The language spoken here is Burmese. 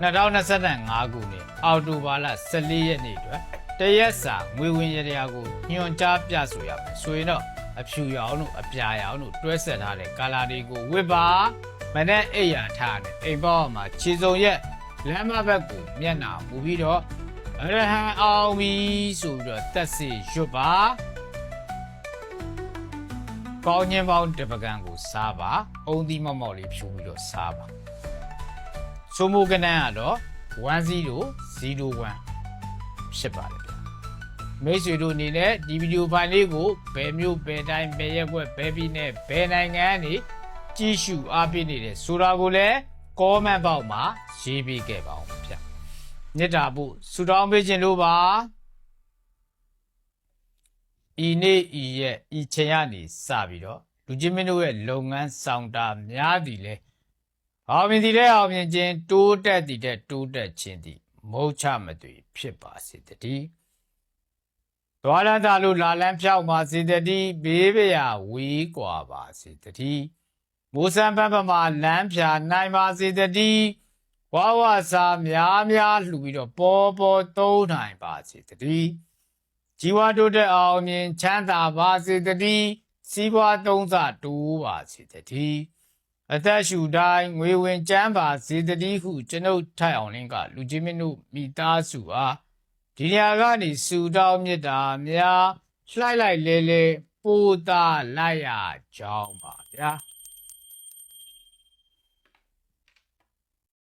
2025ခုနှစ်အောက်တိုဘာလ14ရက်နေ့အတွက်တရက်စာငွေဝင်ရတရားကိုညွှန်ကြားပြဆိုရမယ်ဆိုရင်တော့အဖြူရောင်တို့အပြာရောင်တို့တွဲဆက်ထားတဲ့ကာလာတွေကိုဝစ်ပါမနဲ့အိယာထားတယ်အိမ်ပေါ်မှာခြေစုံရက်လမ်းမဘက်ကိုမျက်နှာမူပြီးတော့အရဟံအောင်ပြီဆိုပြီးတော့တက်စီရွတ်ပါကောင်းချင်းပေါင်းတစ်ပကံကိုစားပါအုံသီးမောက်မောက်လေးဖြူပြီးတော့စားပါ ဆိုမိုကနန်းကတော့1001ဖြစ်ပါတယ်ဗျာမိတ်ဆွေတို့အနေနဲ့ဒီဗီဒီယိုဖိုင်လေးကိုဘယ်မျိုးဘယ်တိုင်းဘယ်ရက်ွက်ဘယ်ပြည်နယ်ဘယ်နိုင်ငံကနေကြည့်ရှုအားပေးနေတယ်ဆိုတာကိုလည်း comment box မှာရေးပေးခဲ့ပါအောင်ဗျာမြစ်တာဖို့ဆူတောင်းပေးခြင်းလို့ပါဤနေ့ဤရက်ဤချိန်ကနေစပြီးတော့လူချင်းမင်းတို့ရဲ့လုပ်ငန်းဆောင်တာများသည်လဲ အောင်မြင်သည်တဲ့အောင်မြင်ခြင်းတိုးတက်သည်တဲ့တိုးတက်ခြင်းသည်မုတ်ချမသွေဖြစ်ပါစေတည်းသွားလန်းသာလို့လာလန်းဖြောက်ပါစေတည်းဘေးပရာဝေးကွာပါစေတည်းမိုးစံပန်းပမာလမ်းဖြာနိုင်ပါစေတည်းဝါဝါစာများများလှူပြီးတော့ပေါ်ပေါ်သုံးနိုင်ပါစေတည်းဇီဝတိုးတက်အောင်မြင်ချမ်းသာပါစေတည်းစီးပွားသုံးစတိုးပါစေတည်း အသက်ရှူတိုင်းငွေဝင်ကျန်းပါစေတည်းဟုကျွန်ုပ်ထိုက်အောင်လင်းကလူချင်းမင်းတို့မိသားစုအားဒီနေရာကနေစူတောင်းမြတ်တာများလှိုက်လိုက်လဲလဲပို့တာလိုက်ရကြောင်းပါဗျာ